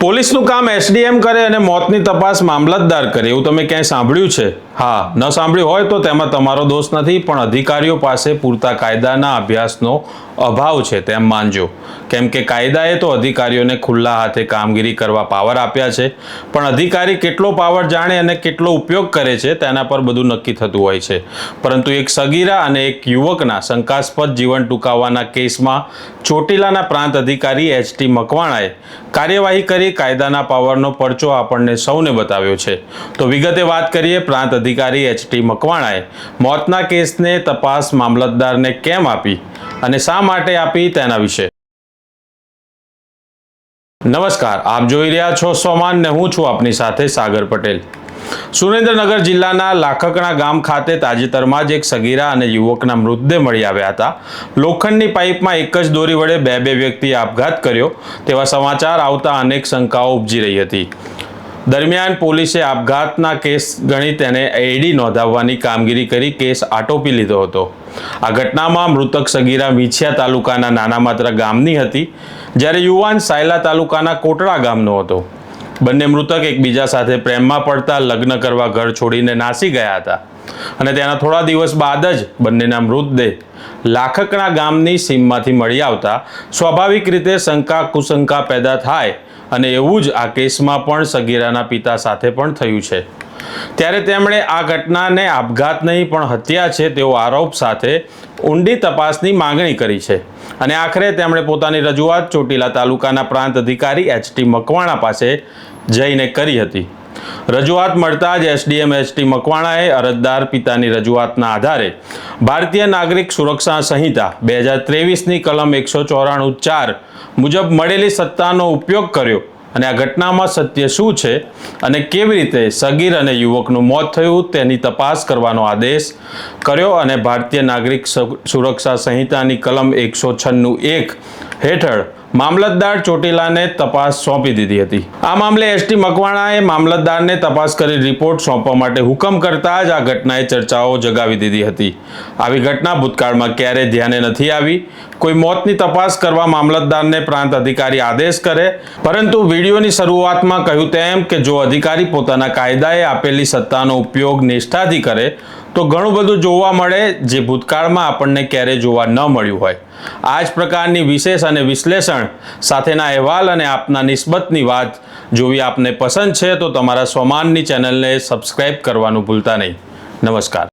પોલીસનું કામ એસડીએમ કરે અને મોતની તપાસ મામલતદાર કરે, એવું તમે ક્યાંય સાંભળ્યું છે? હા, ન સાંભળ્યું હોય તો તેમાં તમારો દોષ નથી, પણ અધિકારીઓ પાસે પૂરતા કાયદાના અભ્યાસનો અભાવ છે, તેમ માનજો. કેમ કે કાયદાએ તો અધિકારીઓને ખુલ્લા હાથે કામગીરી કરવા પાવર આપ્યા છે, પણ અધિકારી કેટલો પાવર જાણે અને કેટલો ઉપયોગ કરે છે, તેના પર બધું નક્કી થતું હોય છે. પરંતુ એક સગીરા અને એક યુવકના શંકાસ્પદ જીવન ટૂંકાવવાના કેસમાં ચોટીલાના પ્રાંત અધિકારી એચ ટી મકવાણાએ કાર્યવાહી કરી કાયદાના પાવરનો પરચો આપણને સૌને બતાવ્યો છે. તો વિગતે વાત કરીએ, પ્રાંત અધિકારી એચ ટી મકવાણાએ મોતના કેસને તપાસ મામલતદારને કેમ આપી અને શા માટે આપી તેના વિશે. નમસ્કાર, આપ જોઈ રહ્યા છો સોમાન ને હું છું આપની સાથે સાગર પટેલ. સુરેન્દ્રનગર જિલ્લાના લાખકણા ગામ ખાતે તાજેતરમાં જ એક સગીરા અને યુવકના મૃતદેહ મળી આવ્યા હતા. લોખંડની પાઇપમાં એક જ દોરી વડે બે બે વ્યક્તિએ આપઘાત કર્યો. તેવા સમાચાર આવતા અનેક શંકાઓ ઉપજી રહી હતી. દરમિયાન પોલીસે આપઘાતના કેસ ગણી તેને એડી નોંધાવવાની કામગીરી કરી કેસ આટોપી લીધો હતો. આ ઘટનામાં મૃતક સગીરા મીછિયા તાલુકાના નાના માત્ર ગામની હતી, જ્યારે યુવાન સાયલા તાલુકાના કોટડા ગામનો હતો. બંને મૃતક એકબીજા સાથે પ્રેમમાં પડતા, લગ્ન કરવા ઘર છોડીને નાસી ગયા હતા. અને તેના થોડા દિવસ બાદ જ બંનેના મૃતદેહ લાખકણા ગામની સીમમાંથી મળી આવતા સ્વાભાવિક રીતે શંકા કુશંકા પેદા થાય અને એવું જ આ કેસમાં પણ સગીરાના પિતા સાથે પણ થયું છે. ત્યારે તેમણે આ ઘટનાને આપઘાત નહીં, પણ હત્યા છે તેવો આરોપ સાથે ઊંડી તપાસની માંગણી કરી છે. અને આખરે તેમણે પોતાની રજૂઆત ચોટીલા તાલુકાના પ્રાંત અધિકારી એચ ટી મકવાણા પાસે જઈને કરી હતી. રજૂઆત મળતા જ એસડીએમ, એસટી મકવાણાએ અરજદાર પિતાની રજૂઆતના આધારે ભારતીય નાગરિક સુરક્ષા સંહિતા બે હજાર ત્રેવીસની કલમ એકસો ચોરાણું ચાર મુજબ મળેલી સત્તાનો ઉપયોગ કર્યો અને આ ઘટનામાં સત્ય શું છે અને કેવી રીતે સગીર અને યુવકનું મોત થયું તેની તપાસ કરવાનો આદેશ કર્યો અને ભારતીય નાગરિક સુરક્ષા સંહિતાની કલમ એકસો છન્નું એક હેઠળ મામલતદાર ચોટીલાને તપાસ સોંપી દીધી હતી. આ મામલે એસટી મકવાણાએ મામલતદારને તપાસ કરી રિપોર્ટ સોંપવા માટે હુકમ કરતા જ આ ઘટનાએ ચર્ચાઓ જગાવી દીધી હતી. આવી ઘટના ભૂતકાળમાં ક્યારેય ધ્યાને નથી આવી. કોઈ મોતની તપાસ કરવા મામલતદારને પ્રાંત અધિકારી આદેશ કરે, પરંતુ વિડીયોની શરૂઆતમાં કહ્યું તેમ કે જો અધિકારી પોતાના કાયદાએ આપેલી સત્તાનો ઉપયોગ નિષ્ઠાથી કરે, તો ઘણું બધું જોવા મળે જે ભૂતકાળમાં આપણને ક્યારેય જોવા ન મળ્યું હોય. આ જ પ્રકારની વિશેષ અને વિશ્લેષણ સાથેના અહેવાલ અને આપના નિસ્બતની વાત જોવી આપને પસંદ છે તો તમારા સ્વમાનની ચેનલને સબસ્ક્રાઇબ કરવાનું ભૂલતા નહીં. નમસ્કાર.